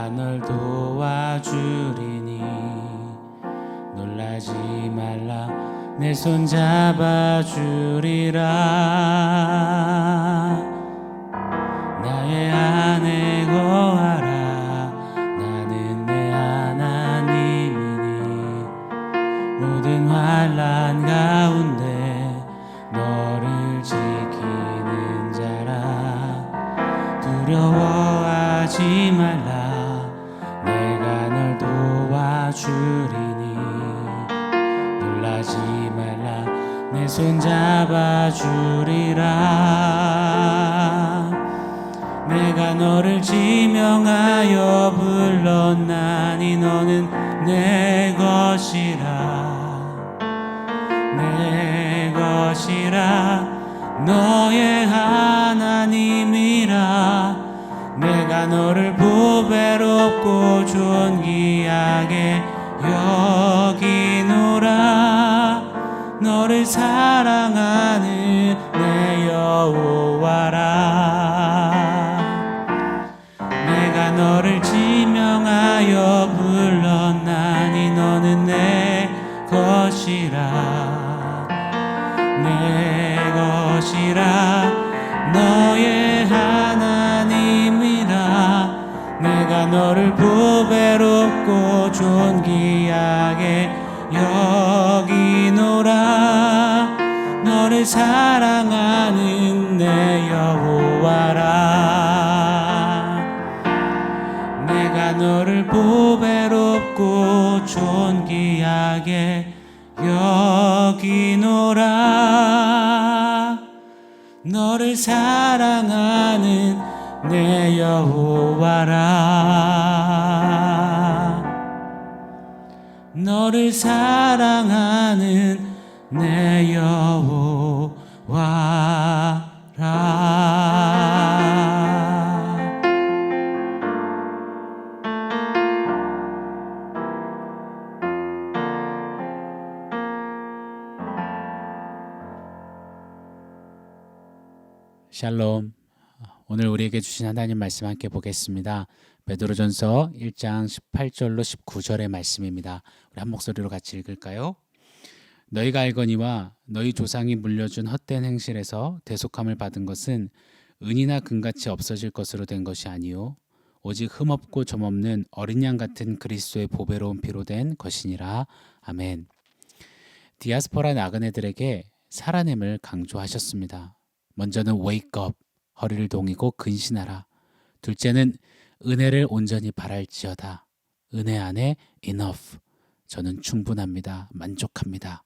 내가 널 도와주리니. 놀라지 말라. 내 손 잡아주리라 놀라지 말라. 내 손 잡아주리라. 내가 너를 지명하여 불렀나니 너는 내 것이라. 내 것이라. 너의 하나님이라. 내가 너를 보배롭고 존귀하게 여기노라 너를 사랑하는 내 여호와라. 내가 너를 지명하여 불렀나니 너는 내 것이라. 내 것이라. 너의 하나님이라. 내가 너를 보배롭고 존귀하게 여기 노라. 너를 사랑하는 내 여호와라. 내가 너를 보배롭고 존귀하게 여기노라. 너를 사랑하는 내 여호와라. 너를 사랑하는 내 여호와라 샬롬. 오늘 우리에게 주신 하나님 말씀 함께 보겠습니다. 베드로전서 1장 18절로 19절의 말씀입니다. 우리 한 목소리로 같이 읽을까요? 너희가 알거니와 너희 조상이 물려준 헛된 행실에서 대속함을 받은 것은 은이나 금같이 없어질 것으로 된 것이 아니요 오직 흠없고 점없는 어린 양 같은 그리스도의 보배로운 피로 된 것이니라. 아멘. 디아스포라 나그네들에게 살아냄을 강조하셨습니다. 먼저는 wake up, 허리를 동이고 근신하라. 둘째는 은혜를 온전히 바랄지어다. 은혜 안에 enough, 저는 충분합니다. 만족합니다.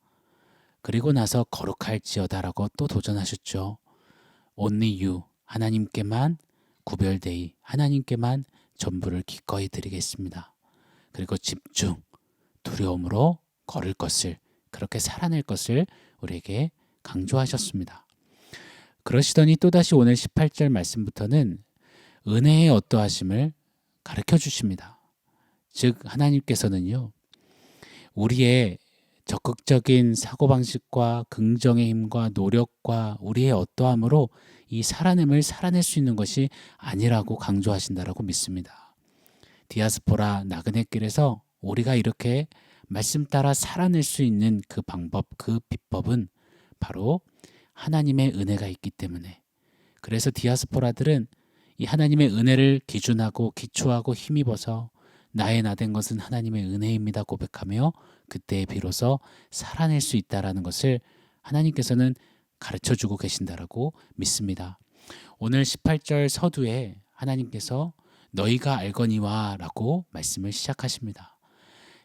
그리고 나서 거룩할지어다라고 또 도전하셨죠. only you, 하나님께만 구별되이 하나님께만 전부를 기꺼이 드리겠습니다. 그리고 집중, 두려움으로 걸을 것을 그렇게 살아낼 것을 우리에게 강조하셨습니다. 그러시더니 또다시 오늘 18절 말씀부터는 은혜의 어떠하심을 가르쳐 주십니다. 즉 하나님께서는요. 우리의 적극적인 사고방식과 긍정의 힘과 노력과 우리의 어떠함으로 이 살아냄을 살아낼 수 있는 것이 아니라고 강조하신다라고 믿습니다. 디아스포라 나그네 길에서 우리가 이렇게 말씀 따라 살아낼 수 있는 그 방법, 그 비법은 바로 하나님의 은혜가 있기 때문에 그래서 디아스포라들은 이 하나님의 은혜를 기준하고 기초하고 힘입어서 나의 나 된 것은 하나님의 은혜입니다 고백하며 그때에 비로소 살아낼 수 있다라는 것을 하나님께서는 가르쳐 주고 계신다라고 믿습니다. 오늘 18절 서두에 하나님께서 너희가 알거니와라고 말씀을 시작하십니다.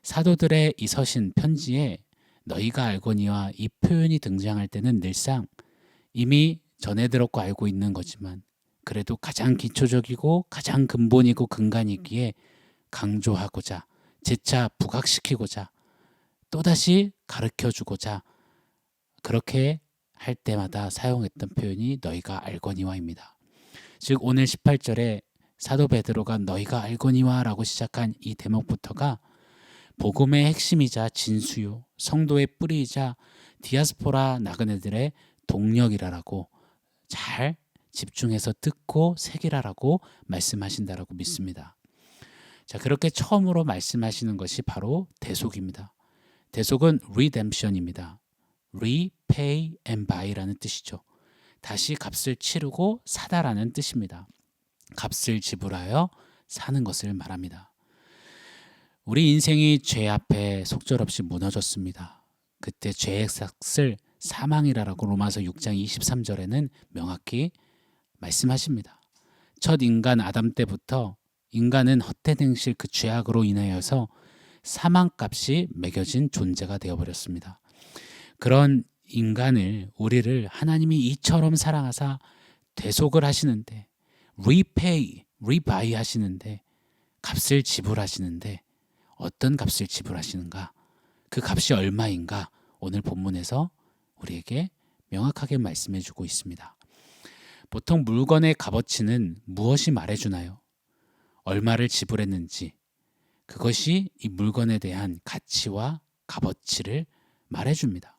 사도들의 이 서신 편지에 너희가 알거니와 이 표현이 등장할 때는 늘상 이미 전해 들었고 알고 있는 거지만 그래도 가장 기초적이고 가장 근본이고 근간이기에 강조하고자 재차 부각시키고자 또다시 가르쳐 주고자 그렇게 할 때마다 사용했던 표현이 너희가 알거니와입니다. 즉 오늘 18절에 사도 베드로가 너희가 알거니와라고 시작한 이 대목부터가 복음의 핵심이자 진수요 성도의 뿌리이자 디아스포라 나그네들의 동력이라라고 잘 집중해서 듣고 새기라라고 말씀하신다라고 믿습니다. 자, 그렇게 처음으로 말씀하시는 것이 바로 대속입니다. 대속은 redemption입니다. repay and buy라는 뜻이죠. 다시 값을 치르고 사다라는 뜻입니다. 값을 지불하여 사는 것을 말합니다. 우리 인생이 죄 앞에 속절없이 무너졌습니다. 그때 죄의 삭을 사망이라고 로마서 6장 23절에는 명확히 말씀하십니다. 첫 인간 아담 때부터 인간은 헛된 행실 그 죄악으로 인하여서 사망값이 매겨진 존재가 되어버렸습니다. 그런 인간을 우리를 하나님이 이처럼 사랑하사 대속을 하시는데 repay, rebuy 하시는데 값을 지불하시는데 어떤 값을 지불하시는가? 그 값이 얼마인가? 오늘 본문에서 우리에게 명확하게 말씀해 주고 있습니다. 보통 물건의 값어치는 무엇이 말해 주나요? 얼마를 지불했는지 그것이 이 물건에 대한 가치와 값어치를 말해줍니다.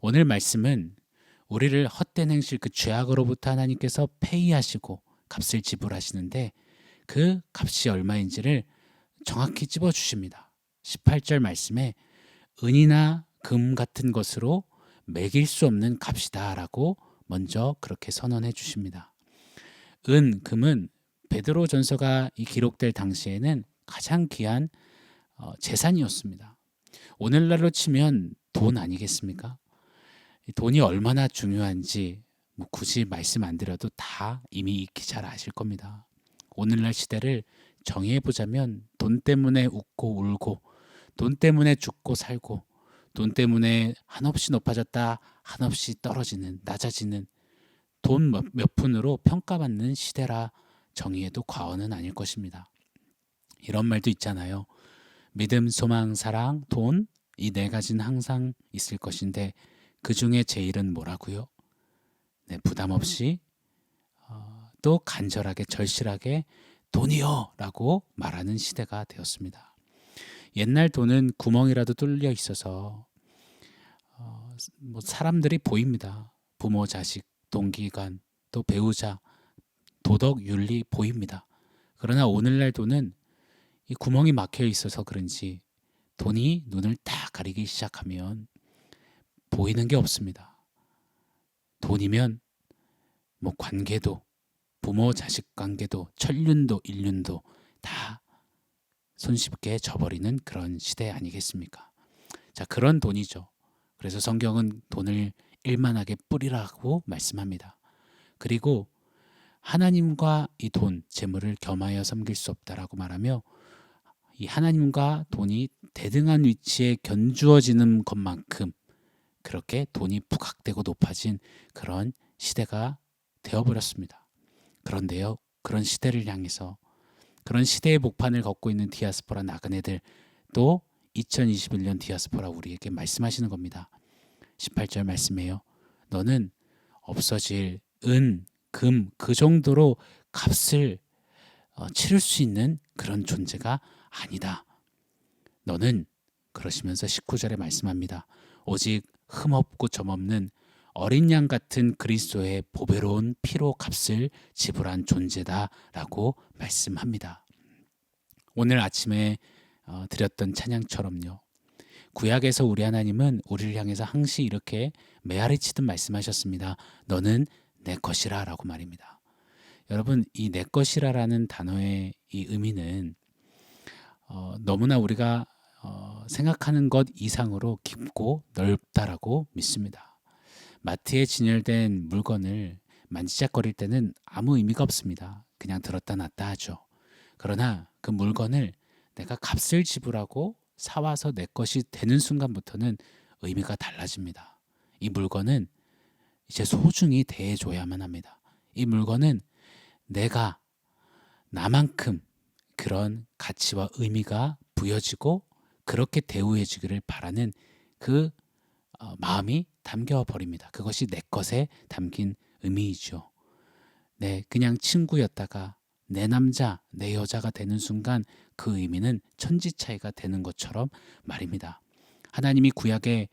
오늘 말씀은 우리를 헛된 행실 그 죄악으로부터 하나님께서 페이하시고 값을 지불하시는데 그 값이 얼마인지를 정확히 찝어 주십니다. 18절 말씀에 은이나 금 같은 것으로 매길 수 없는 값이다라고 먼저 그렇게 선언해 주십니다. 은, 금은 베드로 전서가 이 기록될 당시에는 가장 귀한 어, 재산이었습니다. 오늘날로 치면 돈 아니겠습니까? 돈이 얼마나 중요한지 뭐 굳이 말씀 안 드려도 다 이미 익히 잘 아실 겁니다. 오늘날 시대를 정의해 보자면 돈 때문에 웃고 울고 돈 때문에 죽고 살고 돈 때문에 한없이 높아졌다 한없이 떨어지는 낮아지는 돈 몇 푼으로 평가받는 시대라 정의해도 과언은 아닐 것입니다. 이런 말도 있잖아요. 믿음, 소망, 사랑, 돈 이 네 가지는 항상 있을 것인데 그 중에 제일은 뭐라고요? 네, 부담 없이 어, 또 간절하게 절실하게 돈이요라고 말하는 시대가 되었습니다. 옛날 돈은 구멍이라도 뚫려 있어서 어, 뭐 사람들이 보입니다. 부모, 자식, 동기간, 또 배우자, 도덕, 윤리 보입니다. 그러나 오늘날 돈은 이 구멍이 막혀 있어서 그런지 돈이 눈을 딱 가리기 시작하면 보이는 게 없습니다. 돈이면 뭐 관계도 부모 자식 관계도 천륜도 일륜도 다 손쉽게 져버리는 그런 시대 아니겠습니까? 자 그런 돈이죠. 그래서 성경은 돈을 일만하게 뿌리라고 말씀합니다. 그리고 하나님과 이 돈, 재물을 겸하여 섬길 수 없다라고 말하며 이 하나님과 돈이 대등한 위치에 견주어지는 것만큼 그렇게 돈이 부각되고 높아진 그런 시대가 되어버렸습니다. 그런데요, 그런 시대를 향해서 그런 시대의 목판을 걷고 있는 디아스포라 나그네들 또 2021년 디아스포라 우리에게 말씀하시는 겁니다. 18절 말씀이에요. 너는 없어질 은, 금 그 정도로 값을 어, 치를 수 있는 그런 존재가 아니다. 너는 그러시면서 19절에 말씀합니다. 오직 흠없고 점없는 어린 양 같은 그리스도의 보배로운 피로 값을 지불한 존재다라고 말씀합니다. 오늘 아침에 어, 드렸던 찬양처럼요. 구약에서 우리 하나님은 우리를 향해서 항시 이렇게 메아리 치듯 말씀하셨습니다. 너는 내 것이라라고 말입니다. 여러분 이 내 것이라라는 단어의 이 의미는 어, 너무나 우리가 어, 생각하는 것 이상으로 깊고 넓다라고 믿습니다. 마트에 진열된 물건을 만지작거릴 때는 아무 의미가 없습니다. 그냥 들었다 놨다 하죠. 그러나 그 물건을 내가 값을 지불하고 사와서 내 것이 되는 순간부터는 의미가 달라집니다. 이 물건은 이제 소중히 대해줘야만 합니다. 이 물건은 내가 나만큼 그런 가치와 의미가 부여지고 그렇게 대우해 주기를 바라는 그 어, 마음이 담겨 버립니다. 그것이 내 것에 담긴 의미이죠. 네, 그냥 친구였다가 내 남자, 내 여자가 되는 순간 그 의미는 천지 차이가 되는 것처럼 말입니다. 하나님이 구약에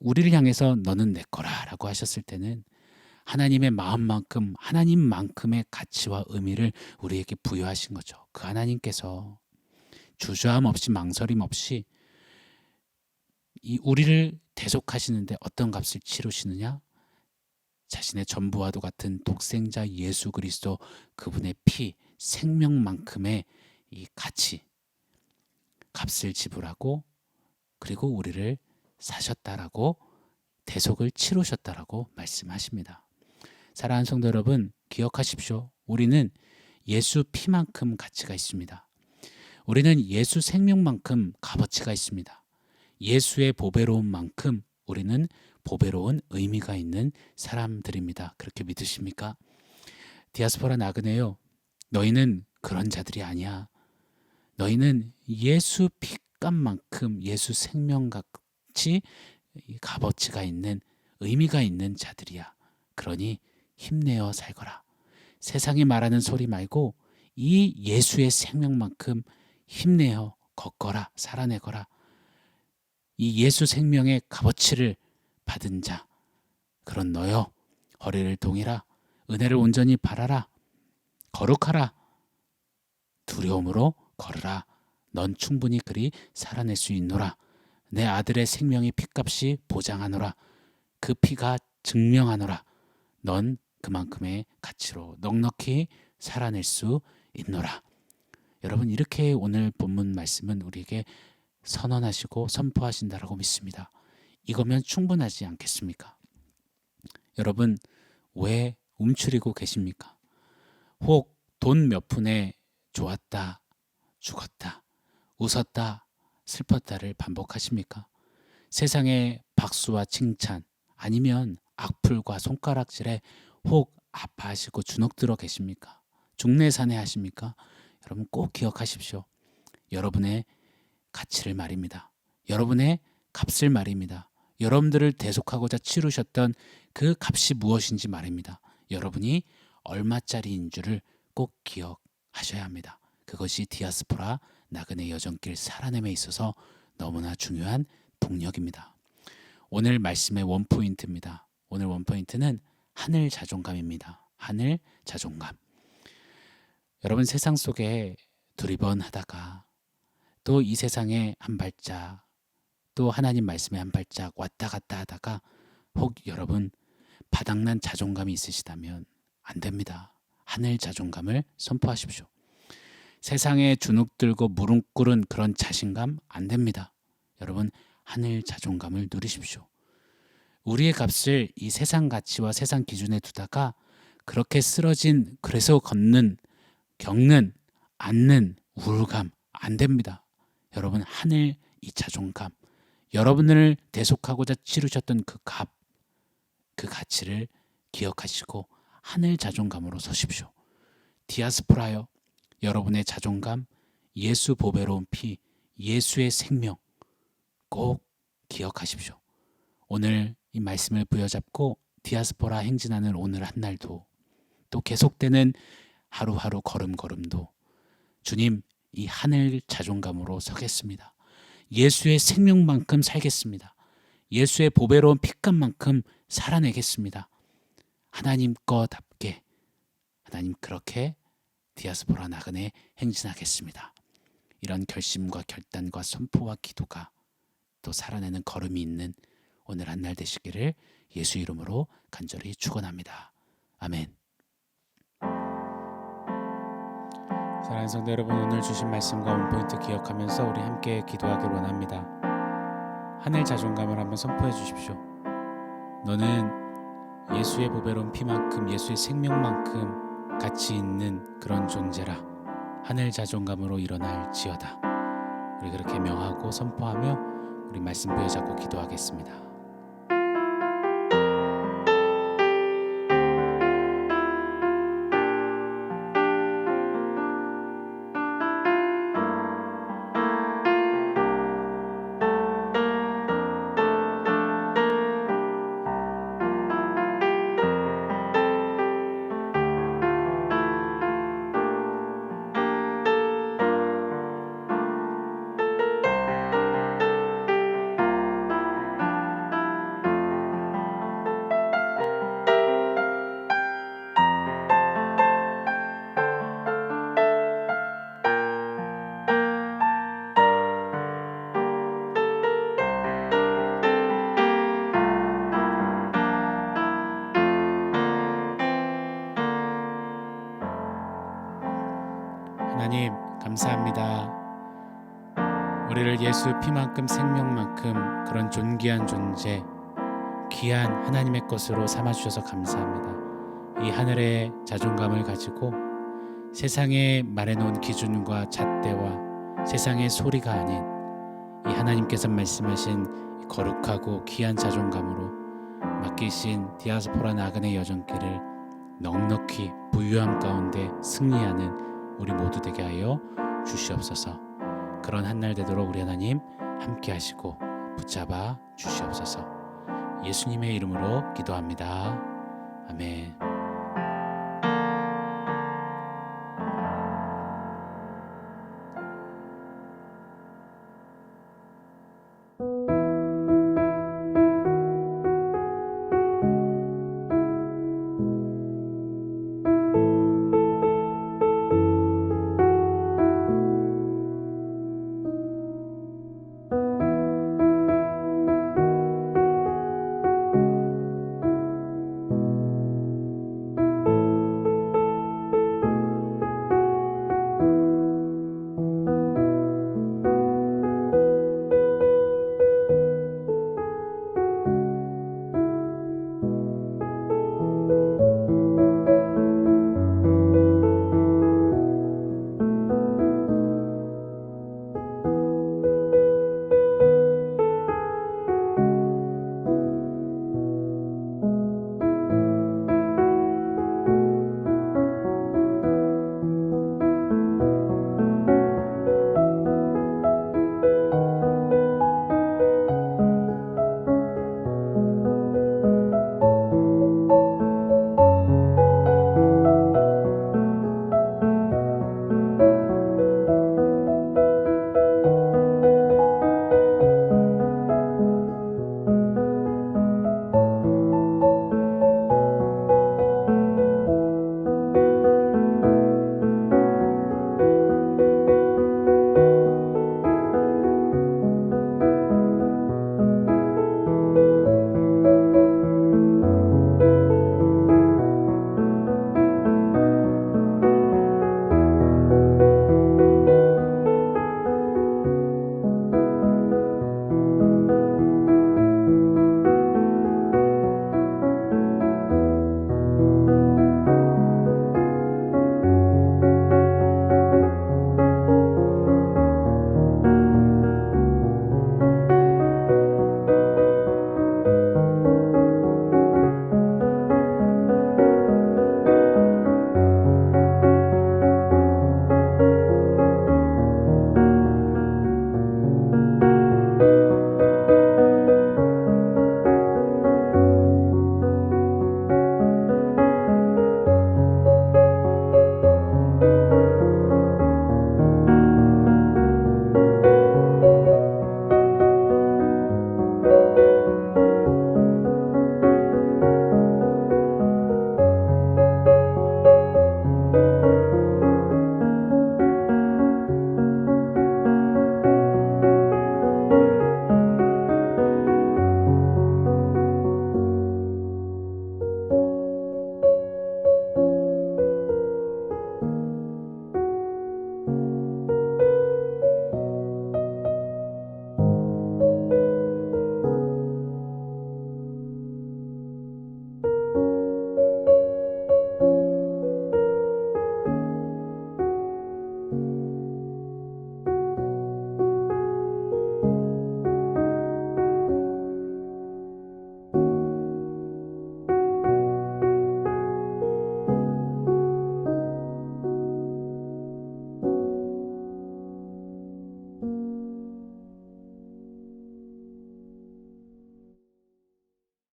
우리를 향해서 너는 내 거라라고 하셨을 때는 하나님의 마음만큼 하나님만큼의 가치와 의미를 우리에게 부여하신 거죠. 그 하나님께서 주저함 없이 망설임 없이 이 우리를 대속하시는데 어떤 값을 치르시느냐? 자신의 전부와도 같은 독생자 예수 그리스도 그분의 피 생명만큼의 이 가치 값을 지불하고 그리고 우리를 사셨다라고 대속을 치르셨다라고 말씀하십니다. 사랑하는 성도 여러분 기억하십시오. 우리는 예수 피만큼 가치가 있습니다. 우리는 예수 생명만큼 값어치가 있습니다. 예수의 보배로운 만큼 우리는 보배로운 의미가 있는 사람들입니다. 그렇게 믿으십니까? 디아스포라 나그네요. 너희는 그런 자들이 아니야. 너희는 예수 피값만큼 예수 생명 같이 값어치가 있는 의미가 있는 자들이야. 그러니 힘내어 살거라. 세상이 말하는 소리 말고 이 예수의 생명만큼 힘내어 걷거라. 살아내거라. 이 예수 생명의 값어치를 받은 자 그런 너여 허리를 동이라 은혜를 온전히 바라라 거룩하라 두려움으로 걸으라 넌 충분히 그리 살아낼 수 있노라 내 아들의 생명의 피값이 보장하노라 그 피가 증명하노라 넌 그만큼의 가치로 넉넉히 살아낼 수 있노라 여러분 이렇게 오늘 본문 말씀은 우리에게 선언하시고 선포하신다라고 믿습니다. 이거면 충분하지 않겠습니까? 여러분 왜 움츠리고 계십니까? 혹 돈 몇 푼에 좋았다, 죽었다, 웃었다, 슬펐다를 반복하십니까? 세상의 박수와 칭찬 아니면 악플과 손가락질에 혹 아파하시고 주눅들어 계십니까? 중내산해 하십니까? 여러분 꼭 기억하십시오. 여러분의 가치를 말입니다. 여러분의 값을 말입니다. 여러분들을 대속하고자 치르셨던 그 값이 무엇인지 말입니다. 여러분이 얼마짜리인 줄을 꼭 기억하셔야 합니다. 그것이 디아스포라 나그네 여정길 살아남에 있어서 너무나 중요한 동력입니다. 오늘 말씀의 원포인트입니다. 오늘 원포인트는 하늘 자존감입니다. 하늘 자존감. 여러분 세상 속에 두리번 하다가 또 이 세상에 한 발짝 또 하나님 말씀에 한 발짝 왔다 갔다 하다가 혹 여러분 바닥난 자존감이 있으시다면 안 됩니다. 하늘 자존감을 선포하십시오. 세상에 주눅 들고 무릎 꿇은 그런 자신감 안 됩니다. 여러분 하늘 자존감을 누리십시오. 우리의 값을 이 세상 가치와 세상 기준에 두다가 그렇게 쓰러진 그래서 걷는 겪는 앉는 우울감 안 됩니다. 여러분 하늘 이 자존감 여러분을 대속하고자 치르셨던 그 값, 그 가치를 기억하시고 하늘 자존감으로 서십시오. 디아스포라요. 여러분의 자존감, 예수 보배로운 피, 예수의 생명 꼭 기억하십시오. 오늘 이 말씀을 부여잡고 디아스포라 행진하는 오늘 한 날도 또 계속되는 하루하루 걸음걸음도 주님 이 하늘 자존감으로 서겠습니다. 예수의 생명만큼 살겠습니다. 예수의 보배로운 피값만큼 살아내겠습니다. 하나님 거답게 하나님 그렇게 디아스포라 나그네 행진하겠습니다. 이런 결심과 결단과 선포와 기도가 또 살아내는 걸음이 있는 오늘 한 날 되시기를 예수 이름으로 간절히 축원합니다. 아멘. 사랑하는 성도 여러분 오늘 주신 말씀과 원포인트 기억하면서 우리 함께 기도하길 원합니다. 하늘 자존감을 한번 선포해 주십시오. 너는 예수의 보배로운 피만큼 예수의 생명만큼 가치 있는 그런 존재라 하늘 자존감으로 일어날 지어다. 우리 그렇게 명하고 선포하며 우리 말씀 부여잡고 기도하겠습니다. 하나님 감사합니다. 우리를 예수 피만큼 생명만큼 그런 존귀한 존재, 귀한 하나님의 것으로 삼아 주셔서 감사합니다. 이 하늘의 자존감을 가지고 세상에 말해놓은 기준과 잣대와 세상의 소리가 아닌 이 하나님께서 말씀하신 거룩하고 귀한 자존감으로 맡기신 디아스포라 나그네 여정길을 넉넉히 부유함 가운데 승리하는 우리 모두 되게 하여 주시옵소서. 그런 한 날 되도록 우리 하나님 함께 하시고 붙잡아 주시옵소서. 예수님의 이름으로 기도합니다. 아멘.